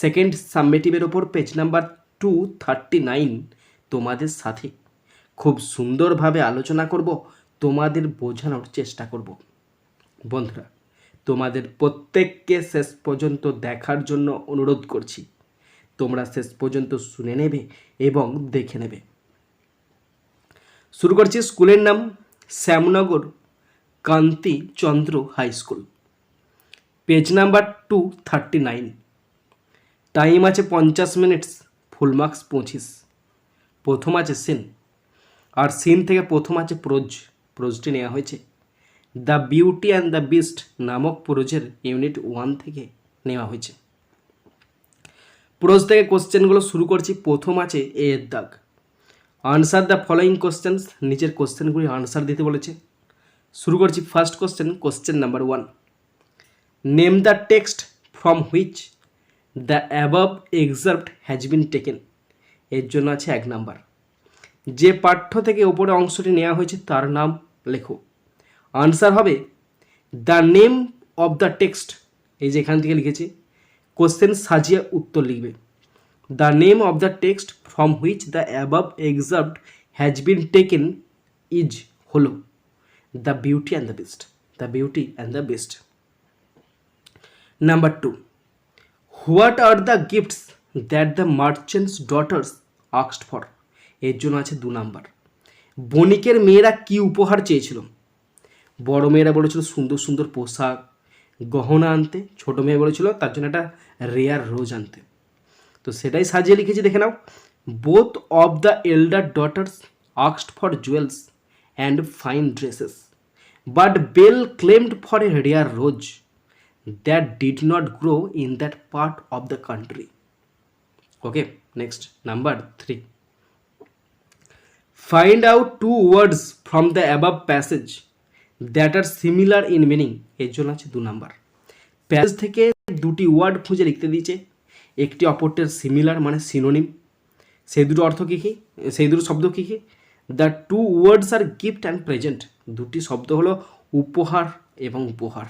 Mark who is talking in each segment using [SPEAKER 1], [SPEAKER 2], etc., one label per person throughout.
[SPEAKER 1] Second সাবমেটিভের ওপর page number two thirty nine তোমাদের সাথে। খুব সুন্দরভাবে আলোচনা করব, তোমাদের বোঝানোর চেষ্টা করব। বন্ধুরা, তোমাদের প্রত্যেককে শেষ পর্যন্ত দেখার জন্য অনুরোধ করছি। তোমরা শেষ পর্যন্ত শুনে নেবে এবং দেখে নেবে। শুরু করছি স্কুলের নাম Shyamnagar Kanti Chandra high school. Page number two thirty nine time আছে পঞ্চাশ মিনিটস ফুল মার্কস পঁচিশ। প্রথম আছে সিন আর সিন থেকে প্রথম আছে প্রোজ প্রোজটি নেওয়া হয়েছে। The beauty and the beast নামক প্রোজের ইউনিট ওয়ান থেকে নেওয়া হয়েছে। প্রোজ থেকে কোশ্চেনগুলো শুরু করছি। প্রথম আছে এ এর দাগ। আনসার দ্য ফলোয়িং কোশ্চেন্স নিজের কোশ্চেনগুলি আনসার দিতে বলেছে। শুরু করছি first question question number one name the text from which the above excerpt has been taken এর জন্য আছে এক নাম্বার। যে পাঠ্য থেকে ওপরে অংশটি নেওয়া হয়েছে তার নাম লেখো। আনসার হবে the name of the text এই যে এখান থেকে লিখেছি। কোশ্চেন সাজিয়ে উত্তর লিখবে। The name of the text from which the above excerpt has been taken is হলো। The beauty and the best the beauty and the best number two what are the gifts that the merchant's daughters আক্সড for? এর জন্য আছে দু number. বণিকের মেয়েরা কি উপহার চেয়েছিল? বড় মেয়েরা বলেছিল সুন্দর সুন্দর পোশাক, গহনা আনতে। ছোট মেয়ে বলেছিল তার জন্য একটা রেয়ার রোজ আনতে। তো সেটাই সাজিয়ে লিখেছি, দেখে নাও। Both of the elder daughters আক্সড for jewels and fine dresses but Belle claimed for a rare rose that did not grow in that part of the country. Okay, next number three. Find out two words from the above passage that are similar in meaning. এর জন্য আছে দু number passage থেকে দুটি word খুঁজে লিখতে দিয়েছে একটি অপরটির সিমিলার মানে সিনোনিম সেই দুটো অর্থ কী কী সেই দুটো শব্দ কী কী the two words are gift and present দুটি শব্দ হলো উপহার এবং উপহার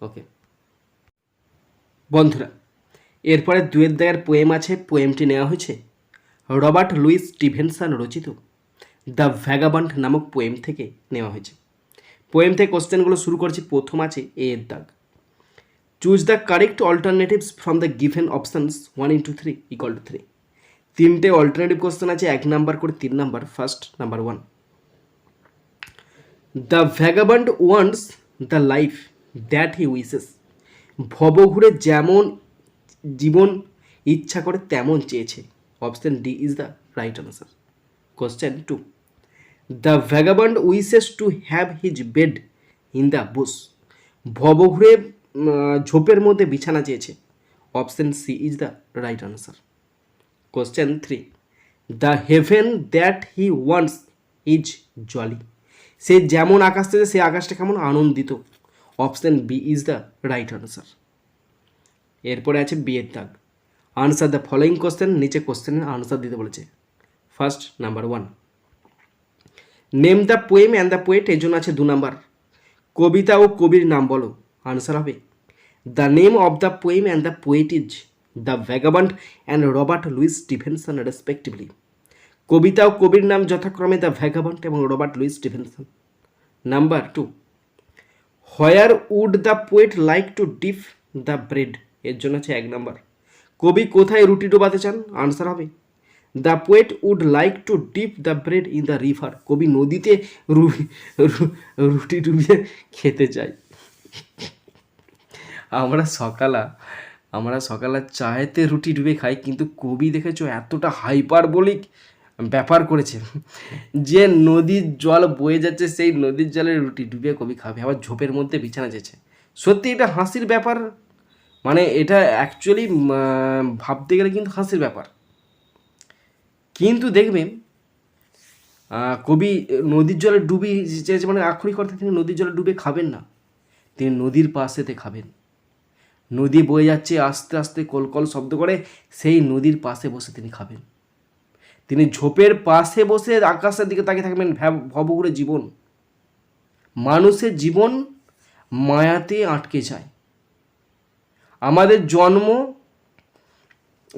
[SPEAKER 1] ওকে বন্ধুরা, এরপরে দুয়ের দাগের পোয়েম আছে পোয়েমটি নেওয়া হয়েছে রবার্ট লুইস স্টিভেনসন রচিত দ্য ভ্যাগাবান্ড নামক পোয়েম থেকে নেওয়া হয়েছে। পোয়েম থেকে কোশ্চেনগুলো শুরু করছি, প্রথম আছে এ এর দাগ। Choose the correct alternatives from the given options one into three equal to three তিনটে অল্টারনেটিভ কোশ্চেন আছে, এক নাম্বার করে তিন number first number one the vagabond wants the life that he wishes. ভবঘুরে যেমন জীবন ইচ্ছা করে, তেমন চেয়েছে। Option D is the right answer. Question two, the vagabond wishes to have his bed in the bush ভবঘুরে ঝোপের মধ্যে বিছানা চেয়েছে। Option C is the right answer. Question three, the heaven that he wants is jolly. সে যেমন আকাশ থেকে সে আকাশটা কেমন আনন্দিত। Option B is the right answer. এরপরে আছে বিয়ের দাগ। আনসার দ্য ফলোয়িং কোশ্চেন, নিচে কোশ্চেনের আনসার দিতে বলেছে। First, number one. Name the poem and the poet, এর জন্য আছে দু নাম্বার। কবিতা ও কবির নাম বলো। আনসার হবে, the name of the poem and the poet is the vagabond and Robert Louis Stevenson respectively কবিতা ও কবির নাম যথাক্রমে দ্য ভ্যাগাবান্ড এবং Robert Louis Stevenson. Number two where would the poet like to dip the bread? এর জন্য আছে এক নম্বর। কবি কোথায় রুটি ডোবাতে চান? আনসার হবে। The poet would like to dip the bread in the river. কবি নদীতে রুটি ডুবিয়ে খেতে চাই আমরা সকালা আমরা সকালে চায়েতে রুটি ডুবে খাই, কিন্তু কবি দেখেছ এতটা হাইপারবলিক ব্যাপার করেছে। যে নদীর জল বয়ে যাচ্ছে, সেই নদীর জলে রুটি ডুবিয়ে কবি খাবে, আবার ঝোপের মধ্যে বিছানা যেছে সত্যি এটা হাসির ব্যাপার? মানে এটা অ্যাকচুয়ালি ভাবতে গেলে কিন্তু হাসির ব্যাপার। কিন্তু দেখবেন কবি নদীর জলে ডুবি যে মানে আক্ষরিক অর্থে তিনি নদীর জলে ডুবে খাবেন না। তিনি নদীর পাশেতে খাবেন। নদী বয়ে যাচ্ছে, আস্তে আস্তে কলকল শব্দ করে সেই নদীর পাশে বসে তিনি খাবেন। তিনি ঝোপের পাশে বসে আকাশের দিকে তাকিয়ে থাকবেন ভবঘুরে জীবন। মানুষের জীবন মায়াতে আটকে যায়। আমাদের জন্ম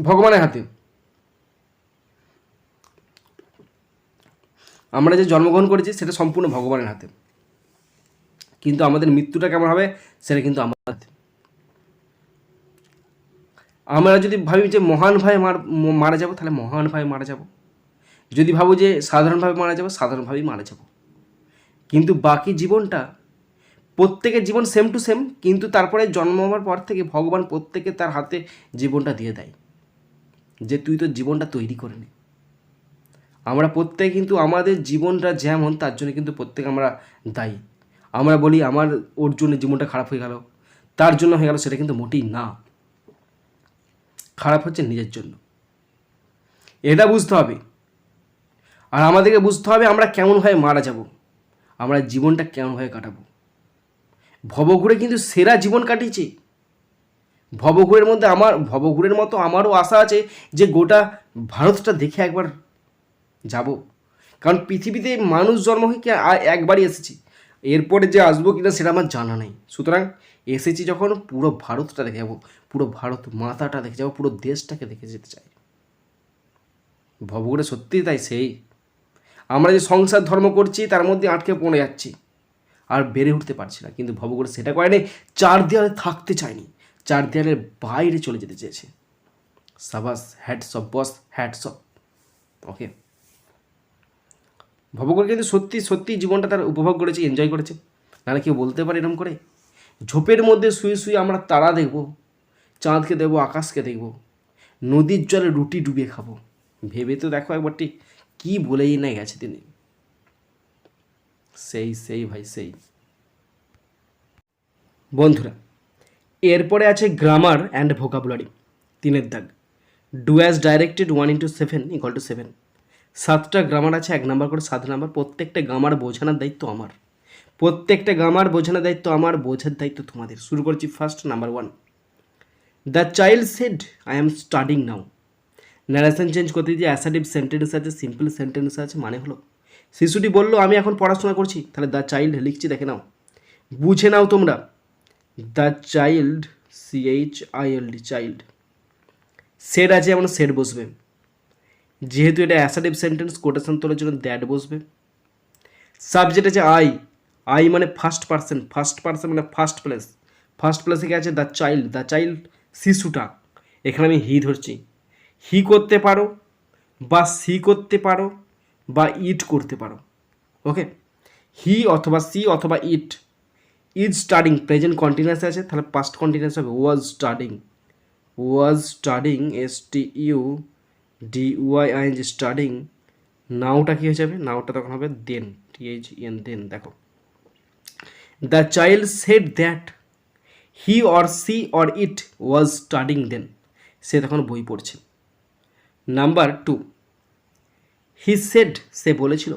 [SPEAKER 1] ভগবানের হাতে। আমরা যে জন্মগ্রহণ করেছি, সেটা সম্পূর্ণ ভগবানের হাতে। কিন্তু আমাদের মৃত্যুটা কেমন হবে, সেটা কিন্তু আমার হাতে। আমরা যদি ভাবি যে মহান ভাই মারা যাব, তাহলে মহান ভাই মারা যাব। যদি ভাবো যে সাধারণভাবে মারা যাব, সাধারণভাবেই মারা যাব। কিন্তু বাকি জীবনটা, প্রত্যেকের জীবন সেম টু সেম কিন্তু তারপরে জন্ম হওয়ার পর থেকে ভগবান প্রত্যেকে তার হাতে জীবনটা দিয়ে দেয়। যে তুই তোর জীবনটা তৈরি করে নে। আমরা প্রত্যেকে কিন্তু আমাদের জীবনটা যেমন, তার জন্য কিন্তু প্রত্যেকে আমরা দায়ী। আমরা বলি, আমার, ওর জন্য জীবনটা খারাপ হয়ে গেল। তার জন্য হয়ে গেল, সেটা কিন্তু মোটেই না। খারাপ হচ্ছে নিজের জন্য। এটা বুঝতে হবে। আর আমাদেরকে বুঝতে হবে আমরা কেমনভাবে মারা যাব। আমরা জীবনটা কেমনভাবে কাটাবো। ভবঘুরে কিন্তু সেরা জীবন কাটিয়েছে। ভবঘুরের মধ্যে আমার, ভবঘুরের মতো আমারও আশা আছে যে গোটা ভারতটা দেখে একবার যাব। কারণ পৃথিবীতে মানুষ জন্ম হয়ে কি একবারই এসেছি। এরপরে যে আসব কিনা সেটা আমার জানা নেই। সুতরাং এসেছি যখন পুরো ভারতটা দেখে যাব, পুরো ভারত মাথাটা দেখে যাব, পুরো দেশটাকে দেখে যেতে চাই। ভবঘুরে সত্যিই তাই সেই আমরা যে সংসার ধর্ম করছি, তার মধ্যে আটকে পড়ে যাচ্ছি। আর বেড়ে উঠতে পারছি না। কিন্তু ভবঘুরে সেটা করেনি চার দেয়ালে থাকতে চায়নি। চার দেয়ালের বাইরে চলে যেতে চেয়েছে। সাবাস, hats off boss, hats off. Okay. ভবঘুর কিন্তু সত্যি সত্যি জীবনটা তার উপভোগ করেছে এনজয় করেছে। নাহলে কেউ বলতে পারে এরকম করে? ঝোপের মধ্যে শুয়ে শুয়ে আমরা তারা দেখব, চাঁদকে দেখব, আকাশকে দেখব, নদীর জলে রুটি ডুবিয়ে খাব। ভেবে তো দেখো একবারটি কী বলেই না গেছে তিনি? সেই সেই ভাই, সেই। বন্ধুরা, এরপরে আছে গ্রামার অ্যান্ড ভোকাবুলারি তিনের দাগ। Do as directed one into seven equal to seven সাতটা গ্রামার আছে, এক নাম্বার করে সাত নাম্বার প্রত্যেকটা গ্রামার বোঝানোর দায়িত্ব আমার। প্রত্যেকটা গ্রামার বোঝানোর দায়িত্ব আমার, বোঝার দায়িত্ব তোমাদের। শুরু করছি first number one the child said I am studying now narration change করতে যে অ্যাসাডিভ সেন্টেন্স আছে সিম্পল সেন্টেন্স আছে মানে হলো, শিশুটি বলল, আমি এখন পড়াশোনা করছি, তাহলে দ্য চাইল্ড লিখছি, দেখে নাও। বুঝে নাও তোমরা। The child C H I L D child said আছে, এমন সেট বসবে। যেহেতু এটা অ্যাসাডিভ সেন্টেন্স কোটেশন তোলার জন্য দ্যাট বসবে। সাবজেক্ট আছে আই আই মানে ফার্স্ট পার্সন ফার্স্ট পার্সন মানে ফার্স্ট প্লেস ফার্স্ট প্লেসে কি আছে দ্য চাইল্ড দ্য চাইল্ড শিশুটা। এখানে আমি হি ধরছি। হি করতে পারো বা সি করতে পারো বা ইট করতে পারো ওকে হি অথবা সি অথবা it is studying present continuous আছে, তাহলে পাস্ট কন্টিনিউয়াস হবে was studying was studying S T U D Y I N G studying নাওটা কী হয়ে যাবে? নাওটা তখন হবে দেন টি এইচ এন দেন দেখো। The child said that he or she or it was studying then সে তখন বই পড়ছে। Number two. হি said সে বলেছিল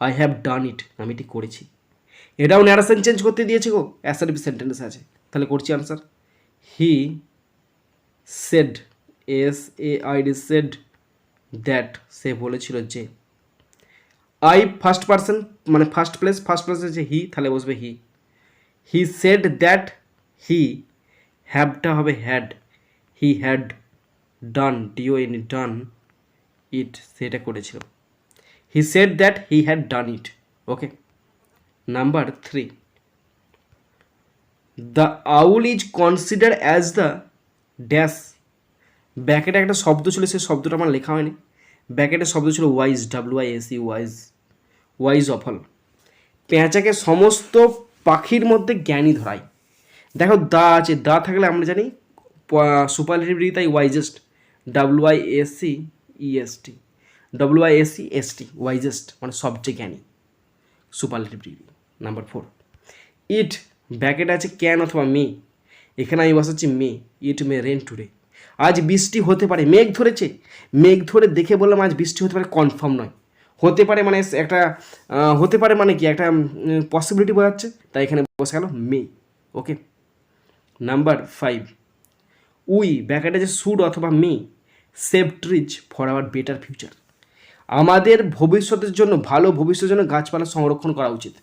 [SPEAKER 1] আই হ্যাভ ডান ইট আমি এটি করেছি। এটাও ন্যারেশন চেঞ্জ করতে দিয়েছে গো। অ্যাসারিভ সেন্টেন্স আছে। তাহলে করছি answer he said S A I D said that সে বলেছিল যে আই ফার্স্ট পার্সন মানে ফার্স্ট প্লেস ফার্স্ট প্লেস আছে হি তাহলে বসবে হি হি সেড দ্যাট হি হ্যাভটা হবে had he had done D O N done it করেছিল। He said that he had done it okay number three the owl is consider as the dash ব্যাকেটে একটা শব্দ ছিল, সেই শব্দটা আমার লেখা হয়নি। ব্যাকেটে শব্দ ছিল wise W I S E wise wise অফল পেঁচাকে সমস্ত পাখির মধ্যে জ্ঞানী ধরায় দেখো, দা আছে, দা থাকলে আমরা জানি সুপারলেটিভ তাই wisest W I S C E S T W I S C S T wisest মানে সবচেয়ে জ্ঞানী superlative degree number four it bracket আছে ক্যান অথবা মি এখানে আমি বসাচ্ছি মে ইট মে রেন টুডে আজ বৃষ্টি হতে পারে, মেঘ ধরেছে, মেঘ ধরে দেখে বললাম আজ বৃষ্টি হতে পারে কনফার্ম নয়। হতে পারে মানে একটা হতে পারে মানে কি, একটা পসিবিলিটি বোঝাচ্ছে। তাই এখানে বসে গেল may okay number five we ব্যাকেটে যে সুড অথবা may save trees for our better future আমাদের ভবিষ্যতের জন্য, ভালো ভবিষ্যতের জন্য গাছপালা সংরক্ষণ করা উচিত।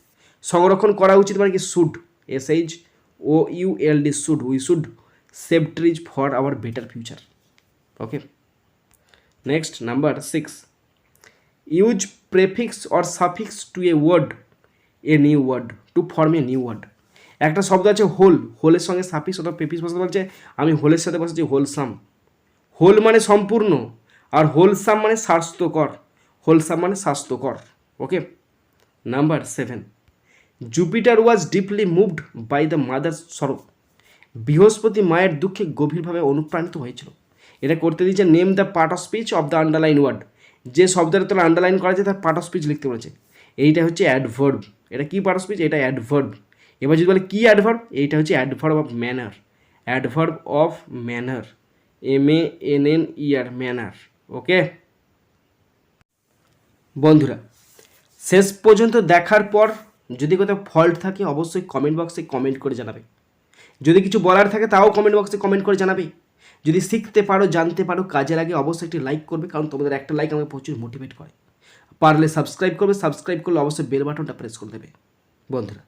[SPEAKER 1] সংরক্ষণ করা উচিত মানে কি? Should S H O U L D should we should save trees for our better future okay next number six use prefix or suffix to a word a new word to form a new word একটা শব্দ আছে whole হোলের সঙ্গে suffix অথবা prefix বসাতে বলছে, আমি হোলের সাথে বসাচ্ছি হোলসাম হোল মানে সম্পূর্ণ আর হোলসাম মানে স্বাস্থ্যকর। হোলসাম মানে স্বাস্থ্যকর, okay? Number seven. Jupiter was deeply moved by the mother sorrow বৃহস্পতি মায়ের দুঃখে গভীরভাবে অনুপ্রাণিত হয়েছিল। এটা করতে দিয়েছে name the part of speech of the underline word. যে শব্দটা তোরা আন্ডারলাইন করা আছে তার পার্ট অফ স্পিচ লিখতে বলেছে। এইটা হচ্ছে অ্যাডভার্ব। এটা কি পার্ট অফ স্পিচ? এটা অ্যাডভার্ব। এবার যদি বলে কি অ্যাডভার্ব? এইটা হচ্ছে adverb of manner. Adverb of manner. M N N E R manner okay বন্ধুরা, শেষ পর্যন্ত দেখার পর যদি কোথাও ফল্ট থাকে, অবশ্যই কমেন্ট বক্সে কমেন্ট করে জানাবে। যদি কিছু বলার থাকে, তাও কমেন্ট বক্সে কমেন্ট করে জানাবে। যদি শিখতে পারো, জানতে পারো, কাজে লাগে অবশ্যই একটি লাইক করবে, কারণ তোমাদের একটা লাইক আমাকে প্রচুর মোটিভেট করে। পারলে সাবস্ক্রাইব করবে সাবস্ক্রাইব করলে অবশ্যই বেল বাটনটা প্রেস করে দেবে। বন্ধুরা,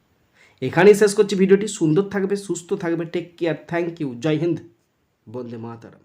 [SPEAKER 1] এখানেই শেষ করছি ভিডিওটি। সুন্দর থাকবে, সুস্থ থাকবে টেক কেয়ার থ্যাংক ইউ জয় হিন্দ, বন্দে মাতারাম।